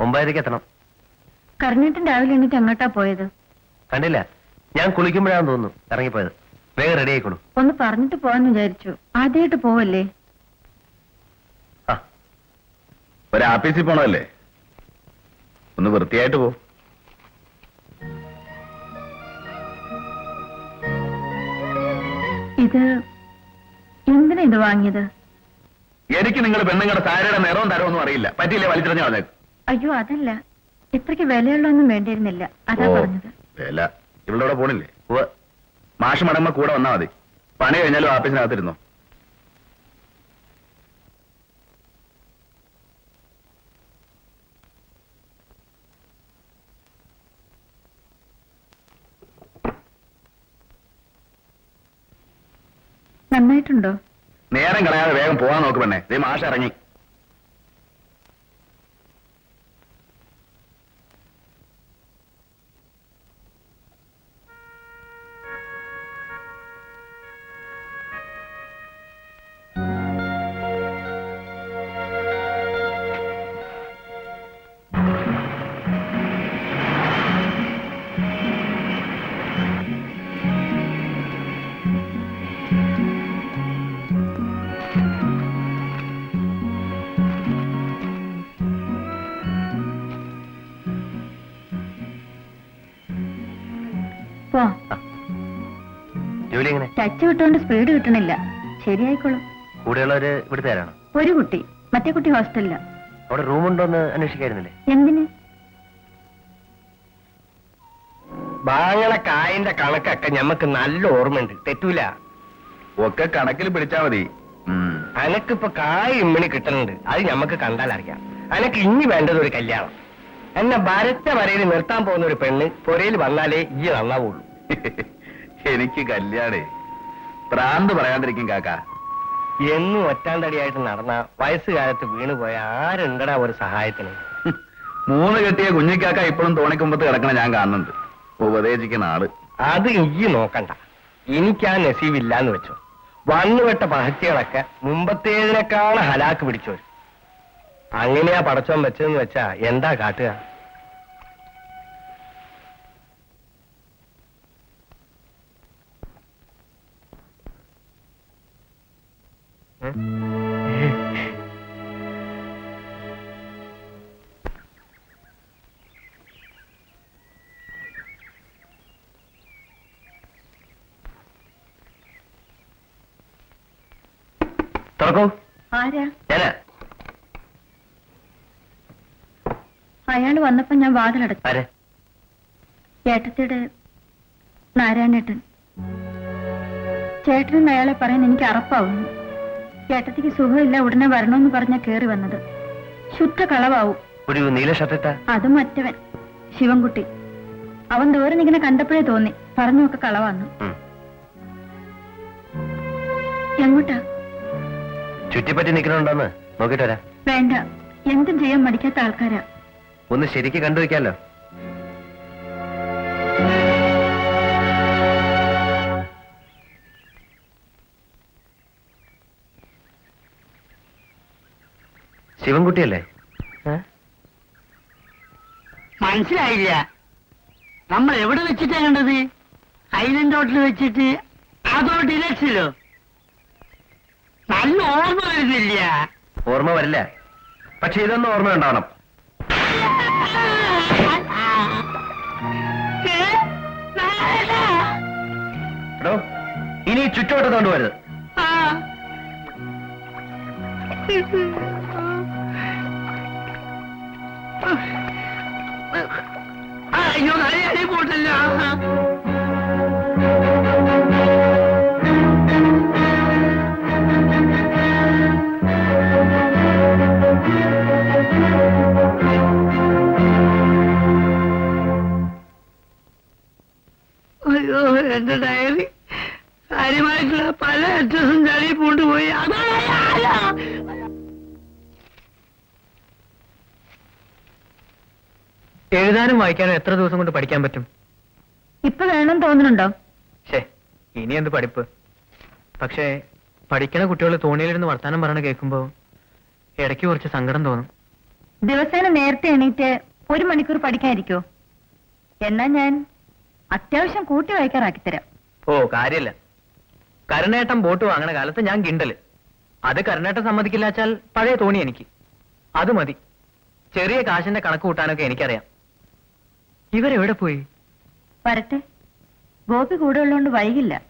ഒമ്പതരയ്ക്ക് എത്തണം. കർണേട്ടൻ രാവിലെ എണ്ണിട്ട് എങ്ങോട്ടാ പോയത്? കണ്ടില്ല. ഞാൻ കുളിക്കുമ്പോഴാണെന്ന് തോന്നുന്നു. ഇറങ്ങിപ്പോയത്. വേഗം റെഡി ആയിക്കോളൂ. ഒന്ന് പറഞ്ഞിട്ട് പോവാന്ന് വിചാരിച്ചു. ആദ്യമായിട്ട് പോവല്ലേ? ആ. ഒരു പോണല്ലേ ഒന്ന് വൃത്തിയായിട്ട് പോ. ഇത് എന്തിനാ ഇത് വാങ്ങിയത്? എനിക്ക് നിങ്ങൾ പെണ്ണുങ്ങളുടെ സാരയുടെ നിറവും തരവൊന്നും അറിയില്ല. പറ്റിയില്ലേ വലിച്ചെറിഞ്ഞു കളഞ്ഞേക്ക്? അയ്യോ അതല്ല. ഇത്രയ്ക്ക് വിലയുള്ളൊന്നും വേണ്ടിയിരുന്നില്ല. അതാ ഓ, പറഞ്ഞത്. വില. ഇവളുടെ പോണില്ലേ? ഉവ്വ്. മാഷ് മടങ്ങുമ്പോ കൂടെ വന്നാ മതി. പണി കഴിഞ്ഞാലും ഓഫീസിനകത്തിരുന്നോ? നന്നായിട്ടുണ്ടോ? നേരം കളയാതെ വേഗം പോകാൻ നോക്ക് പെണ്ണേ. ദേ മാഷ് ഇറങ്ങി. ടച്ച് വിട്ടുകൊണ്ട് സ്പീഡ് കിട്ടണില്ല. ശരിയായിക്കോളും. കൂടെയുള്ളവര് ഇവിടുത്തെ ആരാണ്? ഒരു കുട്ടി. മറ്റേ കുട്ടി ഹോസ്റ്റലില്ല അവിടെ റൂമുണ്ടോ എന്ന് അന്വേഷിക്കായിരുന്നില്ലേ? എന്തിന്? കായന്റെ കണക്കൊക്കെ ഞമ്മക്ക് നല്ല ഓർമ്മയുണ്ട്. തെറ്റൂല. ഒക്കെ കണക്കിൽ പിടിച്ചാ മതി. അനക്കിപ്പോ കായ ഇമ്മണി കിട്ടുന്നുണ്ട് അത് ഞമ്മക്ക് കണ്ടാൽ അറിയാം. അനക്ക് ഇനി വേണ്ടത് ഒരു കല്യാണം. എന്നെ ഭരച്ച വരയിൽ നിർത്താൻ പോകുന്ന ഒരു പെണ്ണ് പുരയിൽ വന്നാലേ ഈ നന്നാവുള്ളൂ. എനിക്ക് കല്യാണേ. പ്രാന്ത് പറയാണ്ടിരിക്കും കാക്ക. എന്നും ഒറ്റാന്തടിയായിട്ട് നടന്ന വയസ്സുകാലത്ത് വീണുപോയ ആരുണ്ടടാ ഒരു സഹായത്തിന്? മൂന്ന് കെട്ടിയ കുഞ്ഞിക്കാക്ക ഇപ്പോഴും തോണിക്കുമ്പത്ത് കിടക്കണ ഞാൻ കാണുന്നുണ്ട്. ഉപദേശിക്കുന്ന ആൾ. അത് ഈ നോക്കണ്ട. എനിക്ക് ആ നസീബില്ലാന്ന് വെച്ചോ. വന്നുവിട്ട പഹത്യകളൊക്കെ മുമ്പത്തേതിനേക്കാൾ ഹലാക്ക് പിടിച്ചു അങ്ങനെയാ പടച്ചോൻ വെച്ചതെന്ന് വെച്ചാ എന്താ കാട്ടുക? തുറക്കൂ. ആരാ? ഞാനാ. അയാൾ വന്നപ്പോ ഞാൻ വാതിലടച്ചു. ആരെ? ഏട്ടത്തിയുടെ നാരായണേട്ടൻ. ചേട്ടനും അയാളെ പറയാൻ എനിക്ക് അറപ്പാവുന്നു. ഏട്ടത്തിക്ക് സുഖമില്ല ഉടനെ വരണമെന്ന് പറഞ്ഞ കേറി വന്നത്. ശുദ്ധ കളവാവും. ഒരു നീല ഷർട്ടിട്ട അതും മറ്റവൻ ശിവൻകുട്ടി. അവൻ ദൂരെ ഇങ്ങനെ കണ്ടപ്പോഴേ തോന്നി പറഞ്ഞൊക്കെ കളവാന്ന്. എങ്ങോട്ടാ? ചുറ്റിപ്പറ്റി നിൽക്കണുണ്ടോന്ന് നോക്കിട്ട് വരാം. വേണ്ട എന്തും ചെയ്യാൻ മടിക്കാത്ത ആൾക്കാരാ. ഒന്ന് ശരിക്ക് കണ്ടു വെക്കാലോ ശിവൻകുട്ടിയല്ലേ? മനസ്സിലായില്ല. നമ്മൾ എവിടെ വെച്ചിട്ടാ കണ്ടത്? ഐലൻഡ് ഹോട്ടൽ വെച്ചിട്ട് അതോ ഡിലക്സിലോ? നല്ല ഓർമ്മ വരുന്നില്ല. ഓർമ്മ വരില്ല. പക്ഷെ ഇതൊന്നും ഓർമ്മ ഉണ്ടാവണം! എടോ ഇനി ചുറ്റോട്ടം കൊണ്ടുവരുത് ആ. ആ, അയ്യോ നാരായണ പോട്ടല്ലോ എഴുതാനും വായിക്കാനും എത്ര ദിവസം കൊണ്ട് പഠിക്കാൻ പറ്റും? ഇപ്പൊ വേണം തോന്നുന്നുണ്ടോ? ശേ ഇനി എന്ത് പഠിപ്പ്? പക്ഷേ പഠിക്കണ കുട്ടികൾ തോണിയിലിരുന്ന് വർത്താനം പറയണ കേൾക്കുമ്പോ ഇടയ്ക്ക് കുറച്ച് സങ്കടം തോന്നും. ദിവസേന നേരത്തെ എണീറ്റ് ഒരു മണിക്കൂർ പഠിക്കാതിരിക്കോ? എന്നാ ഞാൻ അത്യാവശ്യം കൂട്ടി വായിക്കാറാക്കി തരാം. ഓ കാര്യമില്ല കരുണേട്ടൻ ബോട്ട് വാങ്ങണ കാലത്ത് ഞാൻ കിണ്ടൽ അത് കരുണേട്ടൻ സമ്മതിക്കില്ല വെച്ചാൽ പഴയ തോണി എനിക്ക്. അത് മതി. ചെറിയ കാശിന്റെ കണക്ക് കൂട്ടാനൊക്കെ എനിക്കറിയാം. ഇവരെവിടെ പോയി? വരട്ടെ. ഗോപി കൂടെ ഉള്ളതുകൊണ്ട് വൈകില്ല.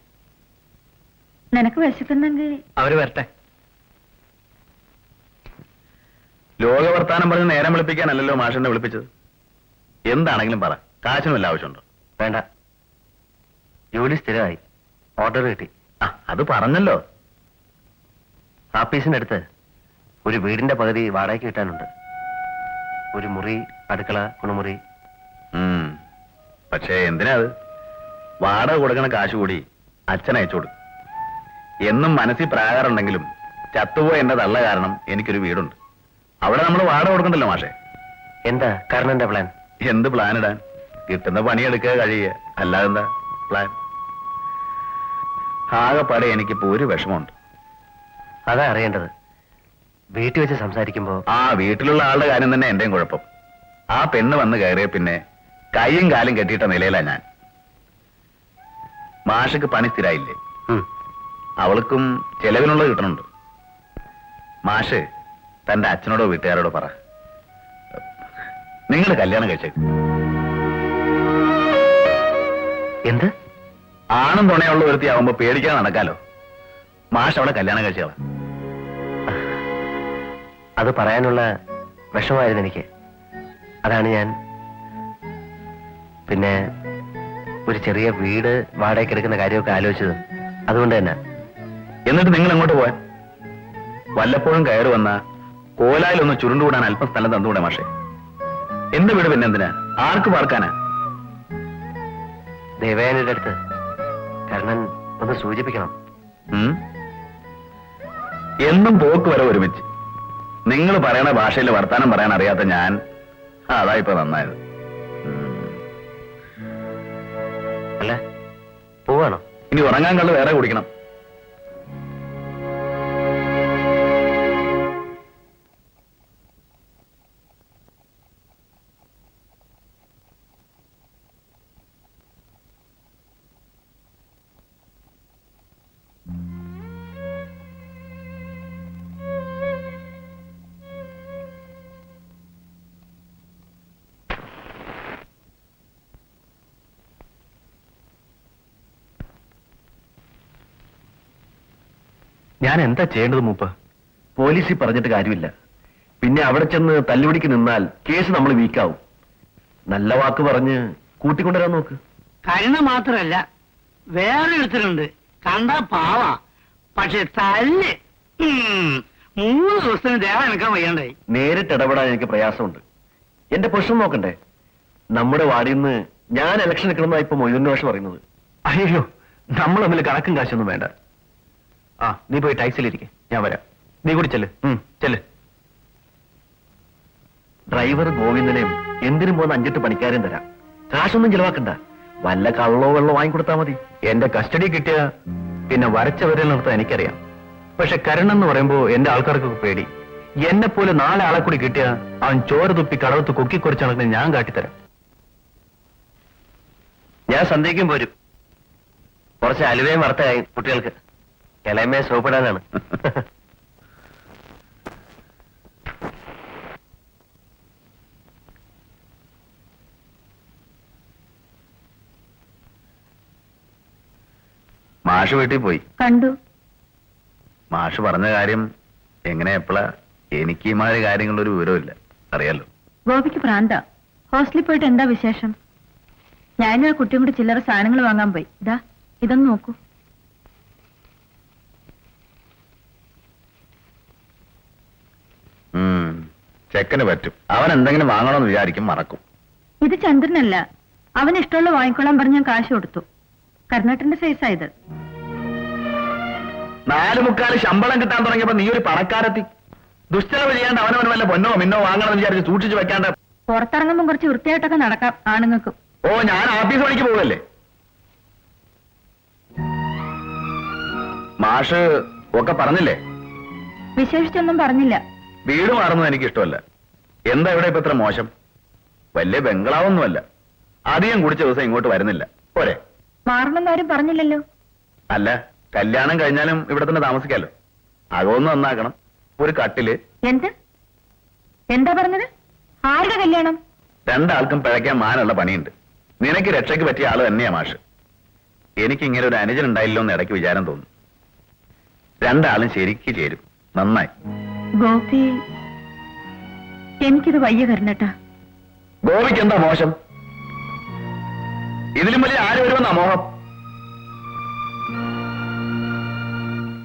നിനക്ക് വിശക്കുന്നെങ്കിൽ അവർ വരട്ടെ. ലോക വർത്താനം പറഞ്ഞ് നേരം വിളിപ്പിക്കാനല്ലല്ലോ മാഷിനെ വിളിപ്പിച്ചത്. എന്താണെങ്കിലും പറ. കാശിനും വല്ല ആവശ്യമുണ്ടോ? വേണ്ട. ജോലി സ്ഥിരമായി. ഓർഡർ കിട്ടി. ആ അത് പറഞ്ഞല്ലോ. ഓഫീസിന്റെ അടുത്ത് ഒരു വീടിന്റെ പകുതി വാടകയ്ക്ക് കിട്ടാനുണ്ട്. ഒരു മുറി അടുക്കള കുണമുറി. പക്ഷേ എന്തിനാ അത്? വാടക കൊടുക്കണ കാശ് കൂടി അച്ഛൻ അയച്ചോടും എന്നും മനസ്സിൽ പ്രാകാറുണ്ടെങ്കിലും ചത്തുപോയ എന്റെ തള്ള കാരണം എനിക്കൊരു വീടുണ്ട്. അവിടെ നമ്മൾ വാടക കൊടുക്കണ്ടല്ലോ മാഷെ. എന്താ? കാരണം എന്താ പ്ലാൻ എന്ത് പ്ലാൻ ഇടാൻ? കിട്ടുന്ന പണിയെടുക്കുക കഴിയുക. അല്ലാതെന്താ പ്ലാൻ ആകെപ്പാടെ എനിക്കിപ്പോ ഒരു വിഷമമുണ്ട്. അതാ അറിയേണ്ടത്. വീട്ടിൽ വെച്ച് സംസാരിക്കുമ്പോ ആ വീട്ടിലുള്ള ആളുടെ കാര്യം തന്നെ എന്റെയും കുഴപ്പം. ആ പെണ്ണ് വന്ന് കയറിയ പിന്നെ കൈയും കാലും കെട്ടിയിട്ട നിലയിലാ ഞാൻ. മാഷക്ക് പണി സ്ഥിരായില്ലേ? അവൾക്കും ചെലവിനുള്ളത് കിട്ടണുണ്ട്. മാഷ് തന്റെ അച്ഛനോടോ വീട്ടുകാരോടോ പറ. നിങ്ങൾ കല്യാണം കഴിച്ചേ. എന്ത്? ആണും തുണയുള്ള ഒരുത്തിയാവുമ്പോ പേടിക്കാൻ നടക്കാലോ. മാഷ് അവളെ കല്യാണം കഴിച്ചോളാം. അത് പറയാനുള്ള വിഷമായിരുന്നു എനിക്ക്. അതാണ് ഞാൻ പിന്നെ ഒരു ചെറിയ വീട് വാടകയ്ക്ക് എടുക്കുന്ന കാര്യമൊക്കെ ആലോചിച്ചത് അതുകൊണ്ട് തന്നെ. എന്നിട്ട് നിങ്ങൾ അങ്ങോട്ട് പോവാൻ? വല്ലപ്പോഴും കയറി വന്ന കോലായിലൊന്ന് ചുരുണ്ടുകൂടാൻ അല്പം സ്ഥലം തന്നുകൂടെ മാഷെ. എന്റെ വീട് പിന്നെ എന്തിനാ? ആർക്ക് പാർക്കാനാ? ദേവയാനിയുടെ അടുത്ത് കർണൻ ഒന്ന് സൂചിപ്പിക്കണം. എന്നും പോക്ക് വരെ ഒരുമിച്ച്. നിങ്ങൾ പറയണ ഭാഷയിൽ വർത്താനം പറയാൻ അറിയാത്ത ഞാൻ അതാ ഇപ്പൊ നന്നായത്. പോവാണോ. ഇനി ഉറങ്ങാൻ കണ്ട് വേറെ കുടിക്കണം. ഞാൻ എന്താ ചെയ്യേണ്ടത് മൂപ്പ? പോലീസിൽ പറഞ്ഞിട്ട് കാര്യമില്ല. പിന്നെ അവിടെ ചെന്ന് തല്ലുപിടിക്ക് നിന്നാൽ കേസ് നമ്മൾ വീക്കാവും. നല്ല വാക്ക് പറഞ്ഞ് കൂട്ടിക്കൊണ്ടുവരാൻ നോക്ക്. കരുണ മാത്രല്ല വേറെ ഒരുത്തരുണ്ട് കണ്ട പാവ. പക്ഷെ തല്ല്. ഉം, മൂന്ന് ദിവസത്തിന് ദേഹം എനിക്കാൻ വയ്യാണ്ടായി. നേരിട്ട് ഇടപെടാൻ എനിക്ക് പ്രയാസമുണ്ട്. എന്റെ പ്രശ്നം നോക്കണ്ടേ? നമ്മുടെ വാർഡിൽ നിന്ന് ഞാൻ ഇലക്ഷൻ എടുക്കണമെന്നാണ് ഇപ്പൊ മൊയ്തീൻ ഭാഷ പറയുന്നത്. അയ്യോ നമ്മൾ തമ്മിൽ കണക്കും കാശൊന്നും വേണ്ട. ആ നീ പോയി ടാക്സിയിലിരിക്കെ. ഞാൻ വരാം. നീ കൂടി ചെല്ല്. ചെല്ല്. ഡ്രൈവർ ഗോവിന്ദനെയും എന്തിനും പോകുന്ന അഞ്ചെട്ട് പണിക്കാരെയും തരാം. കാശൊന്നും ചിലവാക്കണ്ട. വല്ല കള്ളോ വെള്ളോ വാങ്ങിക്കൊടുത്താ മതി. എന്റെ കസ്റ്റഡി കിട്ടിയ പിന്നെ വരച്ച വരൽ നടത്താൻ എനിക്കറിയാം. പക്ഷെ കരൺ എന്ന് പറയുമ്പോ എന്റെ ആൾക്കാർക്കൊക്കെ പേടി. എന്നെ പോലെ നാലാളെ കൂടി കിട്ടിയ അവൻ ചോര തുപ്പി കടവത്ത് കൊക്കിക്കുറിച്ച് നടക്കുന്ന ഞാൻ കാട്ടിത്തരാം. ഞാൻ സന്ദേഹിക്കും പോരും. കുറച്ച് അലുവയും വറുത്തായി കുട്ടികൾക്ക്. ഇളയമയെ സോപ്പിടാനാണ്. മാഷ് വീട്ടിൽ പോയി. കണ്ടു. മാഷ് പറഞ്ഞ കാര്യം എങ്ങനെ എപ്പോഴാ എനിക്ക് മാതിരി കാര്യങ്ങളൊരു വിവരമില്ല അറിയാലോ. ഗോപിക്ക് പ്രാന്ത ഹോസ്റ്റലിൽ പോയിട്ട് എന്താ വിശേഷം? ഞാനും ആ കുട്ടിയും കൂടി ചില്ലറ സാധനങ്ങൾ വാങ്ങാൻ പോയി. ഇതാ ഇതൊന്ന് നോക്കൂ ഉം. ചെക്കന് പറ്റും. അവൻ എന്തെങ്കിലും വാങ്ങണമെന്ന് വിചാരിക്കും മറക്കും. ഇത് ചന്ദ്രനല്ല. അവന് ഇഷ്ടമുള്ള വാങ്ങിക്കൊള്ളാൻ പറഞ്ഞ് ഞാൻ കാശ് കൊടുത്തു. കർണാട്ടന്റെ ഫേസ് ഇത്. നാല് മുക്കാൽ ശമ്പളം കിട്ടാൻ തുടങ്ങിയപ്പോ നീ ഒരു പണക്കാരെത്തി. ദുഷ്ചെലവ് ചെയ്യാണ്ട് അവനവന് വല്ല പൊന്നോ മിന്നോ വാങ്ങണമെന്ന് വിചാരിച്ച് സൂക്ഷിച്ചു വെക്കാണ്ട്. പുറത്തിറങ്ങുമ്പോൾ കുറച്ച് വൃത്തിയായിട്ടൊക്കെ നടക്കാം ആണുങ്ങൾക്കും. ഓ ഞാൻ ആഫീസ് പണിക്ക് പോകല്ലേ മാഷ് ഒക്കെ പറഞ്ഞില്ലേ? വിശേഷിച്ചൊന്നും പറഞ്ഞില്ല. വീട് മാറുന്നത് എനിക്ക് ഇഷ്ടമല്ല എന്താ ഇവിടെ ഇപ്പൊ ഇത്ര മോശം? വലിയ ബംഗ്ലാവൊന്നുമല്ല. അധികം കുടിച്ച ദിവസം ഇങ്ങോട്ട് വരുന്നില്ല. പോരെ. മാറണമെന്ന് ആരും പറഞ്ഞില്ലല്ലോ. അല്ല കല്യാണം കഴിഞ്ഞാലും ഇവിടെ തന്നെ താമസിക്കാലോ. അകമൊന്നും നന്നാക്കണം. ഒരു കട്ടിൽ. എന്ത്? എന്താ പറഞ്ഞത്? ആരുടെ കല്യാണം? രണ്ടാൾക്കും പിഴയ്ക്കാൻ മാനുള്ള പണിയുണ്ട്. നിനക്ക് രക്ഷയ്ക്ക് പറ്റിയ ആൾ തന്നെയാ മാഷ്. എനിക്ക് ഇങ്ങനെ ഒരു അനുജൻ ഉണ്ടായില്ലോ എന്ന് ഇടയ്ക്ക് വിചാരം തോന്നും. രണ്ടാളും ശരിക്ക് ചേരും. നന്നായി. ഗോപി എനിക്കിത് വയ്യ കരുണേട്ടാ. ഗോപിക്ക് എന്താ മോശം? ഇതിലും വലിയ ആര് വരുമെന്നാ മോഹം?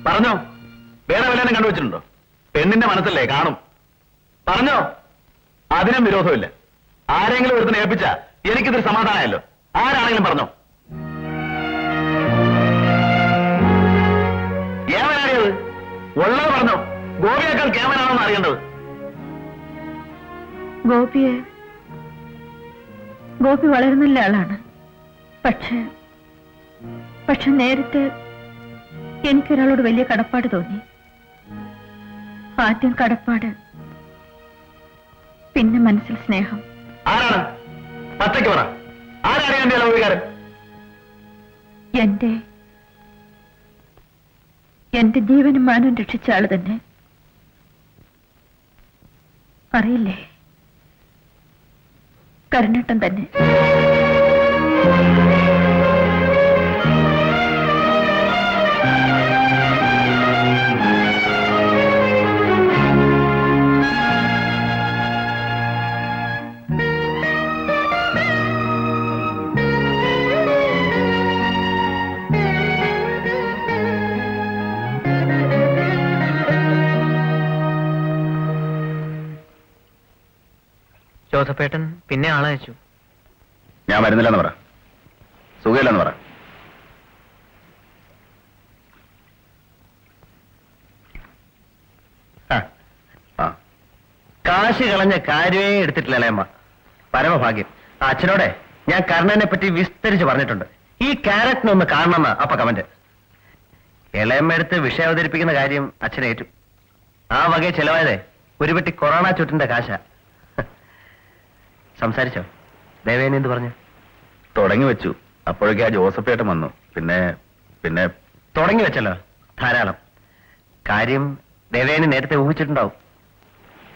പറഞ്ഞോ? വേറെ വല്ലതും കണ്ടുവച്ചിട്ടുണ്ടോ? പെണ്ണിന്റെ മനസ്സല്ലേ കാണും. പറഞ്ഞോ? അതിനും വിരോധമില്ല. ആരെങ്കിലും ഒരുത്തിനെ ഏൽപ്പിച്ച എനിക്കിതൊരു സമാധാനമല്ലോ. ആരാണെങ്കിലും പറഞ്ഞോ? ഏവനാണിയത് ഉള്ളത് പറഞ്ഞോ? ഗോപിയേക്കാൾ കേവനാണെന്ന് അറിയേണ്ടത്? ഗോപിയെ ഗോപി വളരെ നല്ല ആളാണ്. പക്ഷെ പക്ഷെ നേരത്തെ എനിക്കൊരാളോട് വലിയ കടപ്പാട് തോന്നി. ആദ്യം കടപ്പാട് പിന്നെ മനസ്സിൽ സ്നേഹം. ആരാണ്? പച്ചയ്ക്ക് പറ. ആരാണ് എന്റെ ലൗകികാരൻ എന്റെ എന്റെ ജീവനും മാനവും രക്ഷിച്ച ആൾ തന്നെ. അറിയില്ലേ? കരുണേട്ടൻ തന്നെ. ജോസഫേട്ടൻ പിന്നെ ആളയച്ചു. ഞാൻ വരുന്നില്ലെന്ന് പറ. സുഖമില്ലെന്ന് പറ. കാശ് കളഞ്ഞ കാര്യമേ എടുത്തിട്ടില്ല അമ്മ? പരമഭാഗ്യം. അച്ഛനോടെ ഞാൻ കർണനെ പറ്റി വിസ്തരിച്ച് പറഞ്ഞിട്ടുണ്ട്. ഈ ക്യാരറ്റിനെ ഒന്ന് കാണണമെന്ന് അപ്പ കമന്റ്. ഇളയമ്മ എടുത്ത് വിഷയം അവതരിപ്പിക്കുന്ന കാര്യം അച്ഛനേറ്റു. ആ വകയെ ചെലവായതേ ഒരു പെട്ടി കൊറോണ ചുറ്റിന്റെ കാശ. സംസാരിച്ചോ? ദേവേനെ എന്ത് പറഞ്ഞു? തുടങ്ങി വെച്ചു. അപ്പോഴേക്ക് ആ ജോസഫേട്ടൻ വന്നു. പിന്നെ പിന്നെ തുടങ്ങി വെച്ചല്ലോ ധാരാളം. കാര്യം ദേവേനെ നേരത്തെ ഊഹിച്ചിട്ടുണ്ടാവും.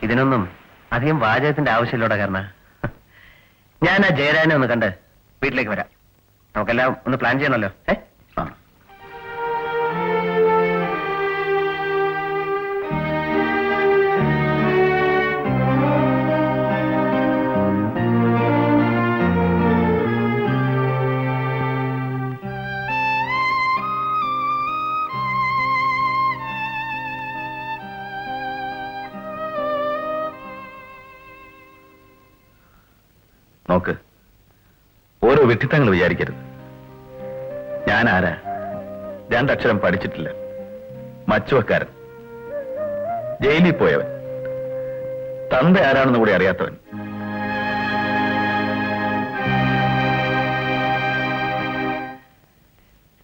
ഇതിനൊന്നും അധികം വാചകത്തിന്റെ ആവശ്യമില്ലോടെ കാരണം. ഞാൻ ആ ജയരാനെ ഒന്ന് കണ്ട് വീട്ടിലേക്ക് വരാം. നമുക്കെല്ലാം ഒന്ന് പ്ലാൻ ചെയ്യണമല്ലോ. ഏ? നോക്ക്. ഓരോ വ്യക്തിത്വങ്ങൾ വിചാരിക്കരുത്. ഞാൻ ആരാ രണ്ടക്ഷരം പഠിച്ചിട്ടില്ല. മച്ചുവക്കാരൻ. ജയിലിൽ പോയവൻ. തന്ത ആരാണെന്ന് കൂടി അറിയാത്തവൻ.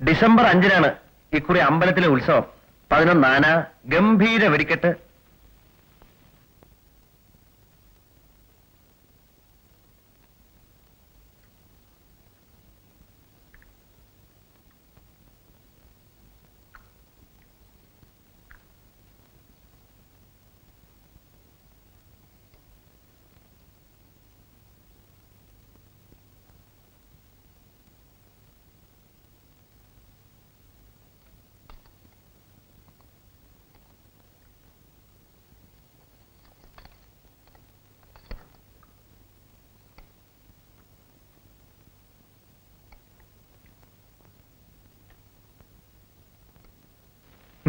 ഡിസംബർ അഞ്ചിനാണ് ഇക്കുറി അമ്പലത്തിലെ ഉത്സവം. പതിനൊന്നാന ഗംഭീര വെടിക്കെട്ട്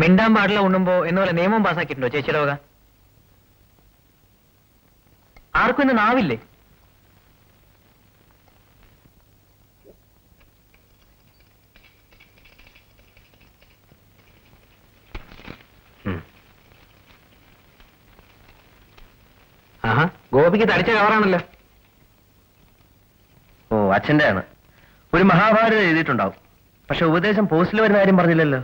മിണ്ടാൻ പാടില്ല ഉണ്ണുമ്പോ എന്നുപോലെ നിയമം പാസ്സാക്കിയിട്ടുണ്ടോ ചേച്ചിയുടെ വക ആർക്കും ഇന്ന് നാവില്ലേ? ആഹാ ഗോപിക്ക് തടിച്ച കവറാണല്ലോ. ഓ അച്ഛന്റെ ആണ് ഒരു മഹാഭാരതം എഴുതിയിട്ടുണ്ടാവും. പക്ഷെ ഉപദേശം പോസ്റ്റിൽ വരുന്ന കാര്യം പറഞ്ഞില്ലല്ലോ.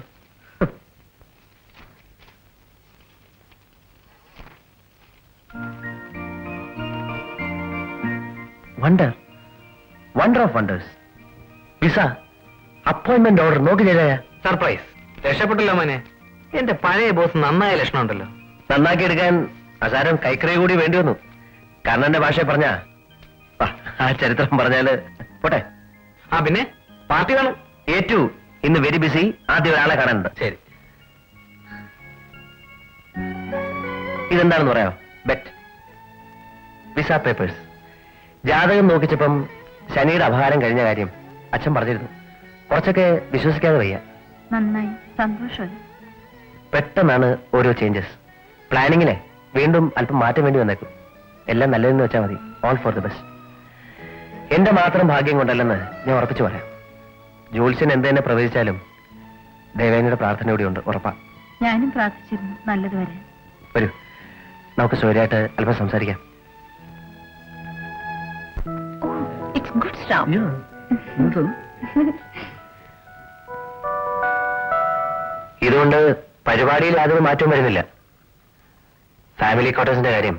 Wonder wonder of wonders visa appointment order നോക്കി ചെയ്തേ സർപ്രൈസ് രക്ഷപ്പെട്ടല്ലോ മോനെ. എന്റെ പഴയ ബോസ് നന്നായ ലക്ഷണം ഉണ്ടല്ലോ. നന്നാക്കി എടുക്കാൻ അസാരം കൈക്കറി കൂടി വേണ്ടി വന്നു. കണ്ണന്റെ ഭാഷയെ പറഞ്ഞ? ആ ചരിത്രം പറഞ്ഞാൽ പോട്ടെ. ആ പിന്നെ? പാർട്ടി വേണം ഏറ്റു ഇന്ന് വെരി ബിസി ആദ്യം ഒരാളെ കാണാനുണ്ട്. ശരി. ഇതെന്താണെന്ന് പറയാം ബെറ്റ് വിസ പേപ്പേഴ്സ് ജാതകം നോക്കിച്ചപ്പം ശനിയുടെ അപഹാരം കഴിഞ്ഞ കാര്യം അച്ഛൻ പറഞ്ഞിരുന്നു. കുറച്ചൊക്കെ വിശ്വസിക്കാതെ വയ്യ. നന്നായി. സന്തോഷമായി പെട്ടെന്നാണ് ഓരോ ചേഞ്ചസ് പ്ലാനിങ്ങിനെ വീണ്ടും അല്പം മാറ്റം വേണ്ടി വന്നേക്കും. എല്ലാം നല്ലതെന്ന് വെച്ചാൽ മതി. ഓൾ ഫോർ ദി ബെസ്റ്റ് എന്റെ മാത്രം ഭാഗ്യം കൊണ്ടല്ലെന്ന് ഞാൻ ഉറപ്പിച്ചു പറയാം. ജോത്സ്യൻ എന്ത് തന്നെ പ്രവചിച്ചാലും ദേവേനയുടെ പ്രാർത്ഥന കൂടി ഉണ്ട് ഉറപ്പാ. ഞാനും പ്രാർത്ഥിച്ചിരുന്നു. നല്ലത് വരെ. വരൂ നമുക്ക് സ്വരായിട്ട് അല്പം സംസാരിക്കാം. ഇറ്റ്സ് ഗുഡ് സ്റ്റാഫ് ഇതുകൊണ്ട് പരിപാടിയിൽ യാതൊരു മാറ്റവും വരുന്നില്ല. ഫാമിലി ക്വാർട്ടേഴ്സിന്റെ കാര്യം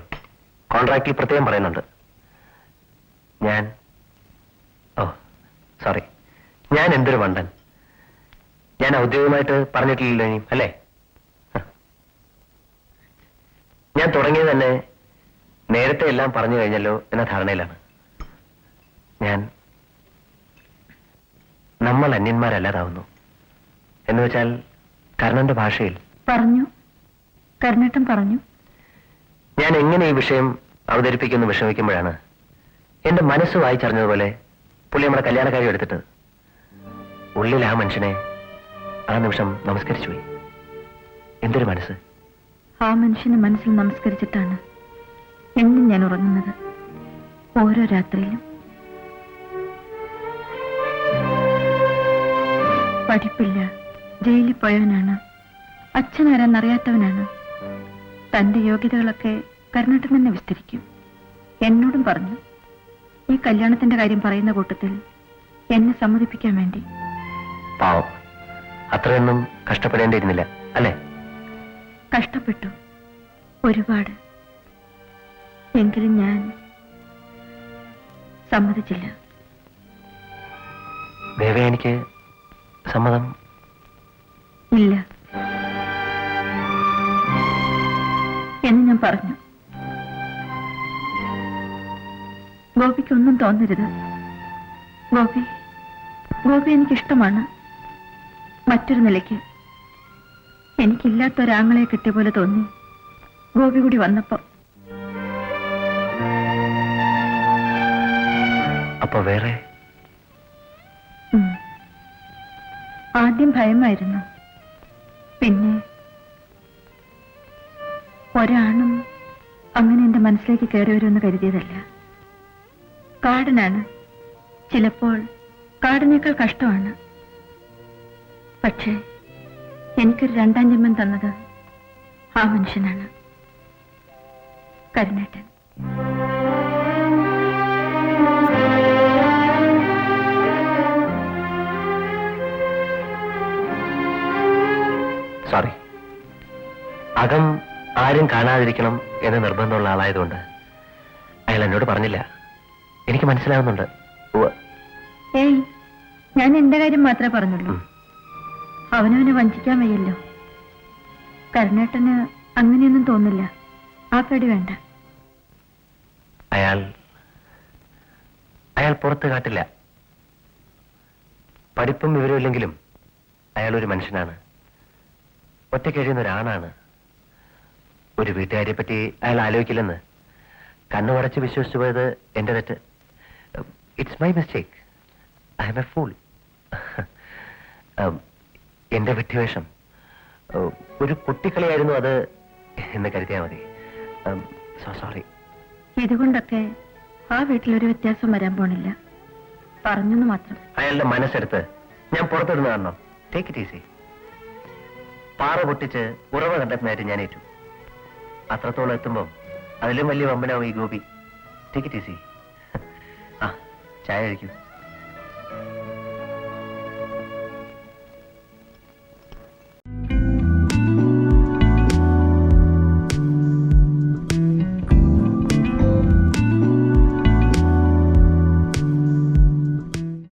കോൺട്രാക്റ്റിൽ പ്രത്യേകം പറയുന്നുണ്ട്. ഞാൻ ഓ സോറി ഞാൻ എന്തൊരു വണ്ടൻ ഞാൻ ഔദ്യോഗികമായിട്ട് പറഞ്ഞിട്ടില്ലല്ലോ ഇനിയും അല്ലേ. ഞാൻ തുടങ്ങിയത് തന്നെ നേരത്തെ എല്ലാം പറഞ്ഞു കഴിഞ്ഞല്ലോ എന്ന ധാരണയിലാണ്. ഞാൻ നമ്മൾ അന്യന്മാരല്ലാതാവുന്നു. എന്ന് വെച്ചാൽ കർണന്റെ ഭാഷയിൽ. പറഞ്ഞു. കർണട്ടം പറഞ്ഞു. ഞാൻ എങ്ങനെ ഈ വിഷയം അവതരിപ്പിക്കുന്നു വിഷമിക്കുമ്പോഴാണ് എന്റെ മനസ്സ് വായിച്ചറിഞ്ഞതുപോലെ പുള്ളി നമ്മുടെ കല്യാണക്കാരി എടുത്തിട്ട് ഉള്ളിൽ ആ മനുഷ്യനെ ആ നിമിഷം നമസ്കരിച്ചു പോയി. എന്തൊരു മനസ്സ്? ആ മനുഷ്യനെ മനസ്സിൽ നമസ്കരിച്ചിട്ടാണ് എന്നും ഞാൻ ഉറങ്ങുന്നത്. ഓരോ രാത്രിയിലും പഠിപ്പില്ല. ജയിലിൽ പോയവനാണ്. അച്ഛനാരെന്നറിയാത്തവനാണ്. തന്റെ യോഗ്യതകളൊക്കെ കരുണട്ടൻ തന്നെ വിസ്തരിക്കും. എന്നോടും പറഞ്ഞു. ഈ കല്യാണത്തിന്റെ കാര്യം പറയുന്ന കൂട്ടത്തിൽ എന്നെ സമ്മതിപ്പിക്കാൻ വേണ്ടി. പാവം. അത്രയൊന്നും കഷ്ടപ്പെടേണ്ടിയിരുന്നില്ല അല്ലേ? കഷ്ടപ്പെട്ടു. ഒരുപാട്. എങ്കിലും ഞാൻ സമ്മതിച്ചില്ല. ദേവ എനിക്ക് സമ്മതം? ഇല്ല. എന്ന് ഞാൻ പറഞ്ഞു. ഗോപിക്കൊന്നും തോന്നരുത്. ഗോപി ഗോപി എനിക്കിഷ്ടമാണ്. മറ്റൊരു നിലയ്ക്ക്. എനിക്കില്ലാത്ത ഒരാങ്ങളെ കിട്ടിയ പോലെ തോന്നി. ഗോപി കൂടി വന്നപ്പോ. അപ്പൊ വേറെ? ഭയമായിരുന്നു. പിന്നെ ഒരാണും അങ്ങനെ എന്റെ മനസ്സിലേക്ക് കയറി വരുമെന്ന് കരുതിയതല്ല. കാടനാണ്. ചിലപ്പോൾ കാടിനേക്കാൾ കഷ്ടമാണ്. പക്ഷേ എനിക്കൊരു രണ്ടാം ജന്മം തന്നത് ആ മനുഷ്യനാണ്. കരുണേട്ടൻ. സോറി അകം ആരും കാണാതിരിക്കണം എന്ന് നിർബന്ധമുള്ള ആളായതുകൊണ്ട് അയാൾ എന്നോട് പറഞ്ഞില്ല. എനിക്ക് മനസ്സിലാവുന്നുണ്ട്. ഏയ് ഞാൻ എന്റെ കാര്യം മാത്രമേ പറഞ്ഞുള്ളൂ. അവനവന് അവനവനെ വഞ്ചിക്കാൻ വയ്യല്ലോ. കരുണേട്ടന് അങ്ങനെയൊന്നും തോന്നില്ല. ആ പേടി വേണ്ട. അയാൾ അയാൾ പുറത്ത് കാട്ടില്ല. പഠിപ്പും വിവരമില്ലെങ്കിലും അയാൾ ഒരു മനുഷ്യനാണ്. ഒറ്റയ്ക്ക് കഴിയുന്ന ഒരാണാണ് ഒരു വീട്ടുകാരെ പറ്റി അയാൾ ആലോചിക്കില്ലെന്ന്. കണ്ണു വരച്ച് വിശ്വസിച്ചു പോയത് എന്റെ തെറ്റ്. It's my mistake I am a fool എന്റെ വിട്ടുവേഷം ഒരു കുട്ടിക്കളിയായിരുന്നു അത് എന്ന് കരുതിയാൽ മതി. സോ സോറി ഇതുകൊണ്ടൊക്കെ ആ വീട്ടിലൊരു വ്യത്യാസം വരാൻ പോണില്ല. പറഞ്ഞെന്ന് മാത്രം. അയാളുടെ മനസ്സെടുത്ത് ഞാൻ പുറത്തിടുന്ന കാണണം ടേക്ക് ഇറ്റ് ഈസി പാറ പൊട്ടിച്ച് ഉറവ കണ്ടെത്തുന്നതായിട്ട് ഞാൻ ഏറ്റു. അത്രത്തോളം എത്തുമ്പോൾ അതിലും വലിയ വമ്പനാവും ഈ ഗോപി. ടേക്ക് ഇറ്റ് ഈസി ആ ചായ കഴിക്കൂ.